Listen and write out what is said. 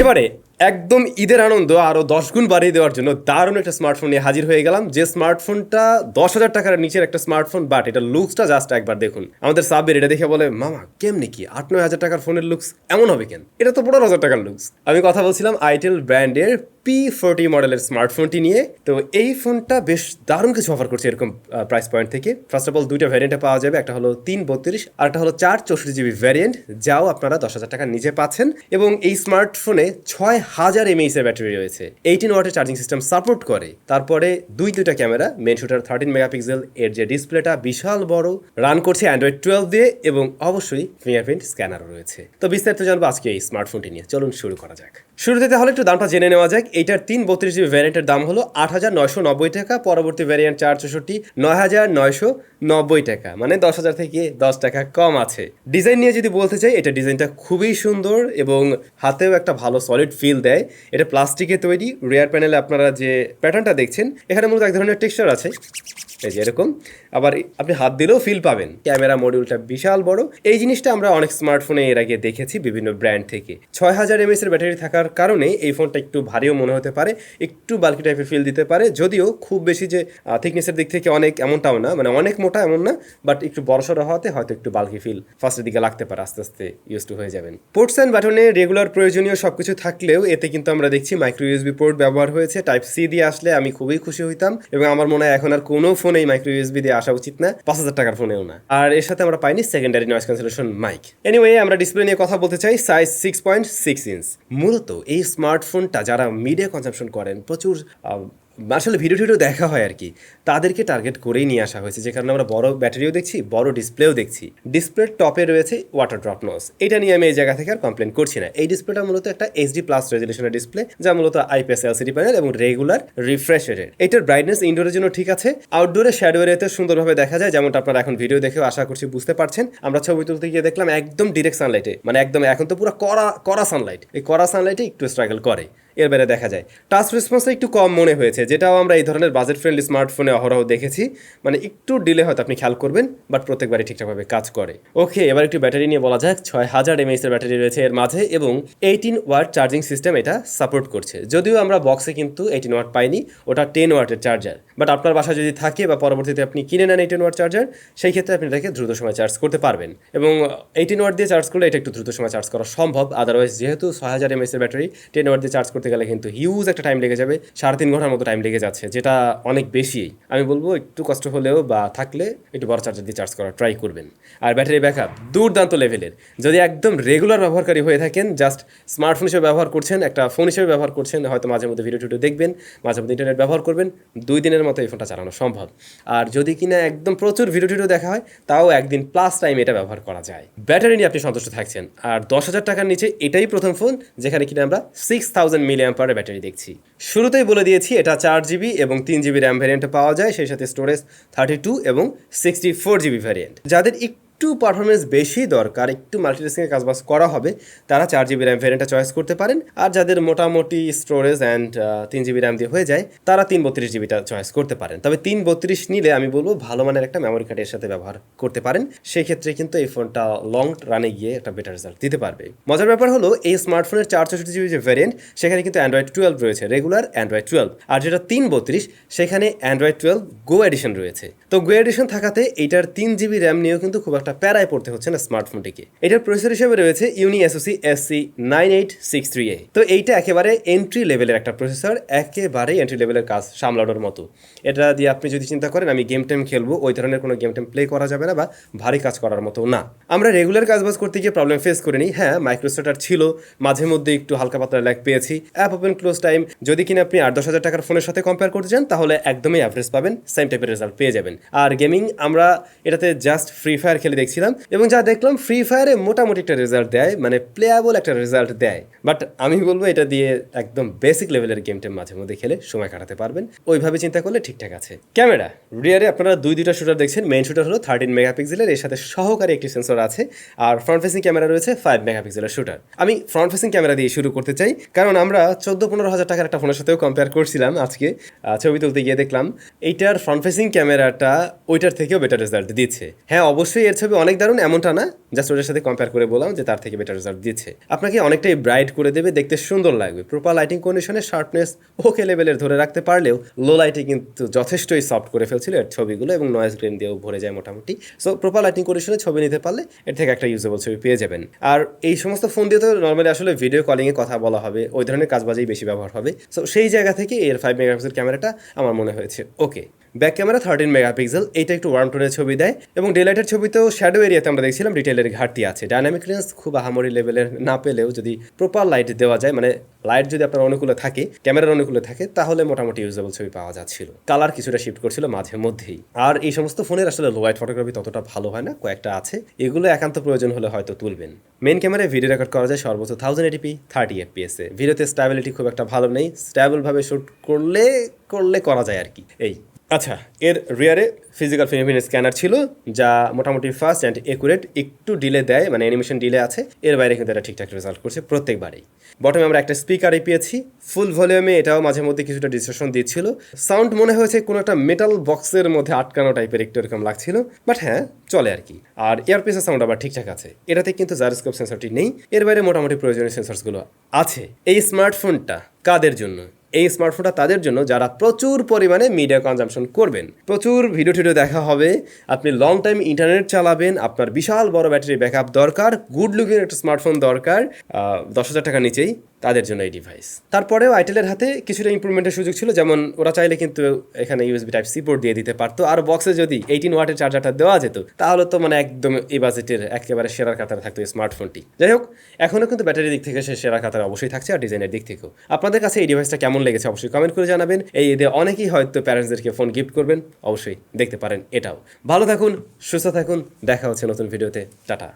এবারে একদম ঈদের আনন্দ আরও দশ গুণ বাড়িয়ে দেওয়ার জন্য দারুণ একটা স্মার্টফোন নিয়ে হাজির হয়ে গেলাম। যে স্মার্টফোনটা দশ হাজার টাকার নিচের একটা স্মার্টফোন বাট এটা লুকসটা জাস্ট একবার দেখুন। আমাদের সাবের এটা দেখে বলে, মামা, কেমনি কি? আট নয় হাজার টাকার ফোনের লুকস এমন হবে কেন? এটা তো পনেরো হাজার টাকার লুকস আমি কথা বলছিলাম আইটেল ব্র্যান্ডের পি ফোরটি মডেলের স্মার্টফোনটি নিয়ে। তো এই ফোনটা বেশ দারুণ কিছু অফার করছে এরকম প্রাইস পয়েন্ট থেকে। ফার্স্ট অফ অল দুইটা ভ্যারিয়েন্টে পাওয়া যাবে, একটা হলো তিন বত্রিশ আর একটা হলো চার চৌষট্টি জিবি ভ্যারিয়েন্ট যাও আপনারা দশ হাজার টাকার নিচে পাচ্ছেন। এবং এই স্মার্টফোনে ছয় হাজার এমএইসের এর ব্যাটারি রয়েছে। এইটিন ওয়াটের চার্জিং সিস্টেম সাপোর্ট করে। তারপরে দুই দুইটা camera main shooter thirteen megapixel এর যে ডিসপ্লেটা বিশাল বড় রান করছে অ্যান্ড্রয়েড টুয়েলভ দিয়ে এবং অবশ্যই ফিঙ্গারপ্রিন্ট স্ক্যানারও রয়েছে। তো বিস্তারিত জানব আজকে এই স্মার্টফোনটি নিয়ে। চলুন শুরু করা যাক। শুরুতে তাহলে একটু দামটা জেনে নেওয়া যাক। এইটার তিন বত্রিশ জিবি ভ্যারিয়েন্টের দাম হলো আট হাজার নয়শো নব্বই টাকা, পরবর্তী ভ্যারিয়েন্ট চার চৌষট্টি নয় হাজার নয়শো নব্বই টাকা। মানে দশ হাজার থেকে দশ টাকা কম আছে। ডিজাইন নিয়ে যদি বলতে চাই, এটা ডিজাইনটা খুবই সুন্দর এবং হাতেও একটা ভালো সলিড ফিল দেয়। এটা প্লাস্টিকে তৈরি রেয়ার প্যানেলে আপনারা যে প্যাটার্নটা দেখছেন, এখানে মূলত এক ধরনের টেক্সচার আছে। এই যে এরকম। আবার আপনি হাত দিলেও ফিল পাবেন। ক্যামেরা মডিউলটা বিশাল বড়। এই জিনিসটা আমরা অনেক স্মার্টফোনে এর আগে দেখেছি বিভিন্ন ব্র্যান্ড থেকে। ছয় হাজার এমএস এর ব্যাটারি থাকার কারণে এই ফোনটা একটু ভারীও মনে হতে পারে, একটু বাল্কি টাইপের ফিল দিতে পারে। যদিও খুব বেশি যে থিকনেসের দিক থেকে অনেক এমনটাও না মানে অনেক মোটা এমন না বাট একটু বড়সড় হওয়াতে হয়তো একটু বাল্কি ফিল ফার্স্টের দিকে লাগতে পারে, আস্তে আস্তে ইউজ টু হয়ে যাবেন। পোর্টস অ্যান্ড বাটনে রেগুলার প্রয়োজনীয় সব কিছু থাকলেও এতে কিন্তু আমরা দেখছি মাইক্রো ইউএসবি পোর্ট ব্যবহার হয়েছে টাইপ সি দিয়ে আসলে আমি খুবই খুশি হইতাম এবং আমার মনে হয় এখন আর কোনো ফোনেই মাইক্রো ইউএসবি দিয়ে আসা উচিত না, পাঁচ হাজার টাকার ফোনেও না। আর এর সাথে আমরা পাইনি secondary noise cancellation mic anyway আমরা ডিসপ্লে নিয়ে কথা বলতে চাই size six point six inch মূলত এই স্মার্টফোনটা যারা মিডিয়া কনজাম্পশন করেন প্রচুর আসলে ভিডিও টিডিও দেখা হয় আর কি। তাদেরকে টার্গেট করেই নিয়ে আসা হয়েছে। যে কারণে আমরা বড় ব্যাটারিও দেখছি, বড় ডিসপ্লেও দেখছি। ডিসপ্লের টপে রয়েছে ওয়াটার ড্রপ নস এটা নিয়ে আমি এই জায়গা থেকে আর কমপ্লেন করছি না। এই ডিসপ্লেটা মূলত একটা এইচডি প্লাস রেজলিউশনের ডিসপ্লে যা মূলত আইপিএস এলসিডি প্যানেল এবং রেগুলার রিফ্রেশ রেটের এটার ব্রাইটনেস ইনডোরের জন্য ঠিক আছে। আউটডোরে শ্যাডো এরিয়াতে সুন্দরভাবে দেখা যায়, যেমনটা আপনারা এখন ভিডিও দেখেও আশা করছি বুঝতে পারছেন। আমরা ছবি তুলতে গিয়ে দেখলাম একদম ডিরেক্ট সানলাইটে মানে একদম এখন তো পুরো কড়া কড়া সানলাইট এই কড়া সানলাইটে একটু স্ট্রাগল করে। এর বাইরে দেখা যায়। টাচ রেসপন্সটা একটু কম মনে হয়েছে, যেটাও আমরা এই ধরনের বাজেট ফ্রেন্ডলি স্মার্টফোনে অহরহ দেখেছি। মানে একটু ডিলে হয়তো আপনি খেয়াল করবেন বাট প্রত্যেকবারই ঠিকঠাকভাবে কাজ করে। ওকে এবার একটু ব্যাটারি নিয়ে বলা যাক, ছয় হাজার এমএইচ এর ব্যাটারি রয়েছে এর মাঝে এবং এইটিন ওয়াট চার্জিং সিস্টেম এটা সাপোর্ট করছে। যদিও আমরা বক্সে কিন্তু এইটিন ওয়াট পাইনি, ওটা টেন ওয়াটের চার্জার বাট আপনার বাসায় যদি থাকে বা পরবর্তীতে আপনি কিনে নেন এইটিন ওয়াট চার্জার সেই ক্ষেত্রে আপনি এটাকে দ্রুত সময় চার্জ করতে পারবেন। এবং এইটিন ওয়াট দিয়ে চার্জ করলে এটা একটু দ্রুত সময় চার্জ করা সম্ভব আদারওয়াইজ যেহেতু ছয় হাজার এমএস এর ব্যাটারি টেন ওয়াট দিয়ে চার্জ করতে গেলে কিন্তু হিউজ একটা টাইম লেগে যাবে, সাড়ে তিন ঘণ্টার মতো টাইম লেগে যাচ্ছে, যেটা অনেক বেশি আমি বলব, একটু কষ্ট হলেও বা থাকলে একটু বড় চার্জার দিয়ে চার্জ করার ট্রাই করবেন। আর ব্যাটারি ব্যাকআপ দুর্দান্ত লেভেলের যদি একদম রেগুলার ব্যবহারকারী হয়ে থাকেন জাস্ট স্মার্টফোন হিসেবে ব্যবহার করছেন, একটা ফোন হিসেবে ব্যবহার করছেন, হয়তো মাঝে মধ্যে ভিডিও টিডিও দেখবেন, মাঝে মধ্যে ইন্টারনেট ব্যবহার করবেন, দুই দিনের মতো এই ফোনটা চালানো সম্ভব। আর যদি কিনা একদম প্রচুর ভিডিও টিডিও দেখা হয়, তাও একদিন প্লাস টাইম এটা ব্যবহার করা যায়। ব্যাটারি নিয়ে আপনি সন্তুষ্ট থাকছেন। আর দশ হাজার টাকার নিচে এটাই প্রথম ফোন যেখানে কিনা আমরা সিক্স থাউজেন্ড মিলিয়াম পাওয়ারের ব্যাটারি দেখছি। শুরুতেই বলে দিয়েছি, এটা চার জিবি এবং তিন জিবি র্যাম ভ্যারিয়েন্টে পাওয়া যায়, সেই সাথে স্টোরেজ থার্টি টু এবং সিক্সটি ফোর জিবি ভ্যারিয়েন্ট যাদের একটু পারফরমেন্স বেশি দরকার, একটু মাল্টিটাস্কিংয়ে কাজবাজ করা হবে, তারা চার জিবি র্যাম ভ্যারিয়েন্টটা চয়েস করতে পারেন। আর যাদের মোটামুটি স্টোরেজ অ্যান্ড তিন জিবি র্যাম দিয়ে হয়ে যায়, তারা তিন বত্রিশ জিবিটা চয়েস করতে পারেন। তবে তিন বত্রিশ নিলে আমি বলব ভালো মানের একটা মেমোরি কার্ডের সাথে ব্যবহার করতে পারেন। সেই ক্ষেত্রে কিন্তু এই ফোনটা লং রানে গিয়ে একটা বেটার রেজাল্ট দিতে পারবে। মজার ব্যাপার হলো, এই স্মার্টফোনের চার চৌষট্টি জিবি যে ভ্যারিয়েন্ট সেখানে কিন্তু অ্যান্ড্রয়েড টুয়েলভ রয়েছে রেগুলার অ্যান্ড্রয়েড টুয়েলভ আর যেটা তিন বত্রিশ, সেখানে অ্যান্ড্রয়েড টুয়েলভ গো এডিশন রয়েছে। তো গো এডিশন থাকাতে এইটার তিন জিবি র্যাম নিয়েও কিন্তু খুব একটা প্যারায় পড়তে হচ্ছে না স্মার্টফোনটিকে এটার প্রসেসর হিসেবে রয়েছে Unisoc SC nine eight six three A তো এইটা একেবারে এন্ট্রি লেভেলের একটা প্রসেসর একেবারেই এন্ট্রি লেভেলের কাজ সামলানোর মতো। এটা দিয়ে আপনি যদি চিন্তা করেন, আমি গেম টেম খেলব, ওই ধরনের কোনো গেম টেম প্লে করা যাবে না বা ভারী কাজ করার মতো না। আমরা রেগুলার কাজবাজ করতে গিয়ে প্রবলেম ফেস করিনি হ্যাঁ মাইক্রোস্টার ছিল, মাঝে মধ্যে একটু হালকা পাতলা ল্যাগ পেয়েছি। অ্যাপ ওপেন ক্লোজ টাইম যদি কিনা আপনি আট দশ হাজার টাকার ফোনের সাথে কম্পেয়ার করতে চান, তাহলে একদমই অ্যাভারেজ পাবেন সেম টাইপের রেজাল্ট পেয়ে যাবেন। আর গেমিং আমরা এটাতে জাস্ট ফ্রি ফায়ার খেলে দেখছিলাম এবং যা দেখলাম ফ্রি ফায়ারে মোটামুটি একটা রেজাল্ট দেয় মানে প্লেয়াবল একটা রেজাল্ট দেয়। বাট আমি বলব, এটা দিয়ে একদম বেসিক লেভেলের গেমটা মাঝে মধ্যে খেলে সময় কাটাতে পারবেন। ওইভাবে চিন্তা করলে ঠিকঠাক আছে। ক্যামেরা রিয়ারে আপনারা দুই দুইটা শুটার দেখছেন। মেইন শুটার হলো থার্টিন মেগাপিক্সেলের এর সাথে সহকারী একটি সেন্সর আছে, আর ফ্রন্ট ফেসিং ক্যামেরা রয়েছে ফাইভ মেগাপিক্সেলের শুটার আমি ফ্রন্ট ফেসিং ক্যামেরা দিয়ে শুরু করতে চাই, কারণ আমরা চোদ্দ পনেরো হাজার টাকার একটা ফোনের সাথেও কম্পেয়ার করছিলাম আজকে। ছবি তুলতে গিয়ে দেখলাম, এইটার ফ্রন্ট ফেসিং ক্যামেরাটা ওইটার থেকেও বেটার রেজাল্ট দিচ্ছে। হ্যাঁ অবশ্যই এর ছবি ছবি অনেক দারুণ, এমনটা না? জাস্ট ওটার সাথে কম্পেয়ার করে বললাম যে তার থেকে বেটার রেজাল্ট দিচ্ছে। আপনাকে অনেকটাই ব্রাইট করে দেবে, দেখতে সুন্দর লাগবে। প্রপার লাইটিং কন্ডিশনে শার্পনেস ওকে লেভেলের ধরে রাখতে পারলেও লো লাইটে কিন্তু যথেষ্টই সফট করে ফেলছিল এর ছবিগুলো এবং নয়েজ গ্রেন দিয়েও ভরে যায় মোটামুটি। সো প্রপার লাইটিং কন্ডিশনে ছবি নিতে পারলে এর থেকে একটা ইউজেবল ছবি পেয়ে যাবেন। আর এই সমস্ত ফোন দিয়ে তো নর্মালি আসলে ভিডিও কলিংয়ে কথা বলা হবে, ওই ধরনের কাজবাজেই বেশি ব্যবহার হবে। সো সেই জায়গা থেকে এর ফাইভ মেগাপিক্সেল ক্যামেরাটা আমার মনে হয়েছে okay back camera thirteen megapixel এটা একটু ওয়ার্ম টোনের ছবি দেয় এবং ডেলাইটের ছবিতেও শ্যাডো এরিয়াতে আমরা দেখছিলাম ডিটেলের ঘাটতি আছে। ডাইনামিক রেঞ্জ খুব আহামরি লেভেলের না পেলেও যদি প্রপার লাইট দেওয়া যায় মানে লাইট যদি আপনার অনুকূলে থাকে ক্যামেরার অনুকূলে থাকে, তাহলে মোটামুটি ইউজেবল ছবি পাওয়া যাচ্ছিল। কালার কিছুটা শিফট করছিল মাঝে মধ্যেই। আর এই সমস্ত ফোনের আসলে লো ফটোগ্রাফি ততটা ভালো হয় না, কয়েকটা আছে। এগুলো একান্ত প্রয়োজন হলে হয়তো তুলবেন। মেন ক্যামেরায় ভিডিও রেকর্ড করা যায় সর্বোচ্চ thousand eighty p thirty FPS এ। ভিডিওতে স্ট্যাবিলিটি খুব একটা ভালো নেই। স্ট্যাবলভাবে শ্যুট করলে করলে করা যায় আর কি। এই। আচ্ছা এর রিয়ারে ফিজিক্যাল ফিঙ্গারপ্রিন্ট স্ক্যানার ছিল, যা মোটামুটি ফাস্ট অ্যান্ড একুরেট একটু ডিলে দেয় মানে অ্যানিমেশন ডিলে আছে। এর বাইরে কিন্তু এটা ঠিকঠাক রেজাল্ট করছে প্রত্যেকবারেই। বটমে আমরা একটা স্পিকারই পেয়েছি। ফুল ভলিউমে এটাও মাঝে মধ্যে কিছুটা ডিসকাশন দিচ্ছিল। সাউন্ড মনে হয়েছে কোনো একটা মেটাল বক্সের মধ্যে আটকানো টাইপের একটু এরকম লাগছিল। বাট হ্যাঁ চলে আর কি। আর এয়ারপিসের সাউন্ড আবার ঠিকঠাক আছে। এটাতে কিন্তু জারস্কোপ সেন্সরটি নেই। এর বাইরে মোটামুটি প্রয়োজনীয় সেন্সরসগুলো আছে। এই স্মার্টফোনটা কাদের জন্য? এই স্মার্টফোনটা তাদের জন্য যারা প্রচুর পরিমাণে মিডিয়া কনজামশন করবেন। প্রচুর ভিডিও টিডিও দেখা হবে, আপনি লং টাইম ইন্টারনেট চালাবেন, আপনার বিশাল বড় ব্যাটারি ব্যাকআপ দরকার গুড লুকিং একটা স্মার্টফোন দরকার দশ হাজার টাকা নিচেই। তাদের জন্য এই ডিভাইস তারপরেও আইটেলের হাতে কিছুটা ইম্প্রুভমেন্টের সুযোগ ছিল, যেমন ওরা চাইলে কিন্তু এখানে ইউএসবি টাইপ সি পোর্ট দিয়ে দিতে পারতো। আর বক্সে যদি এইটিন ওয়াটের চার্জারটা দেওয়া যেত, তাহলে তো মানে একদম এই বাজেটের একেবারে সেরার কাতারে থাকতো স্মার্টফোনটি যাই হোক এখনও কিন্তু ব্যাটারির দিক থেকে সে সেরা কাতারে অবশ্যই থাকছে, আর ডিজাইনের দিক থেকেও। আপনাদের কাছে এই ডিভাইসটা কেমন লেগেছে অবশ্যই কমেন্ট করে জানাবেন। এই ঈদে অনেকেই হয়তো প্যারেন্টসদেরকে ফোন গিফট করবেন, অবশ্যই দেখতে পারেন এটাও। ভালো থাকুন, সুস্থ থাকুন, দেখা হচ্ছে নতুন ভিডিওতে টাটা।